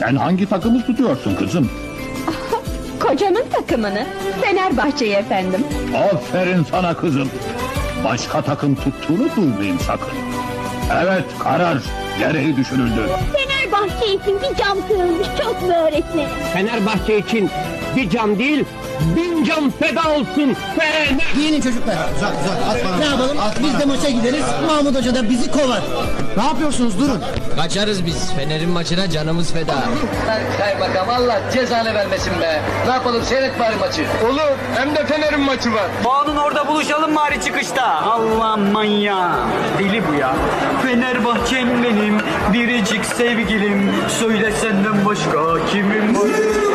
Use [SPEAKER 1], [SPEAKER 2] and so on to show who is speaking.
[SPEAKER 1] Sen hangi takımı tutuyorsun kızım?
[SPEAKER 2] Kocamın takımını. Fenerbahçe'yi efendim.
[SPEAKER 1] Aferin sana kızım. Başka takım tuttuğunu duymayayım sakın. Evet karar gereği düşünüldü.
[SPEAKER 3] Fenerbahçe için bir cam kırılmış çok mu öğretmenim?
[SPEAKER 4] Fenerbahçe için bir can değil, bin can feda olsun. Fener!
[SPEAKER 5] Giyinin çocuklar. Ne yapalım? Biz de maça gideriz. Mahmut Hoca da bizi kovar. Ne yapıyorsunuz? Durun.
[SPEAKER 6] Kaçarız biz. Fener'in maçına canımız feda.
[SPEAKER 7] Kaymakam Allah cezanı vermesin be. Ne yapalım seyret bari maçı.
[SPEAKER 4] Olur, hem de Fener'in maçı var.
[SPEAKER 8] Bağının orada buluşalım bari çıkışta. Allah manyağı. Deli bu ya. Fenerbahçem benim, biricik sevgilim. Söyle senden başka kimim var?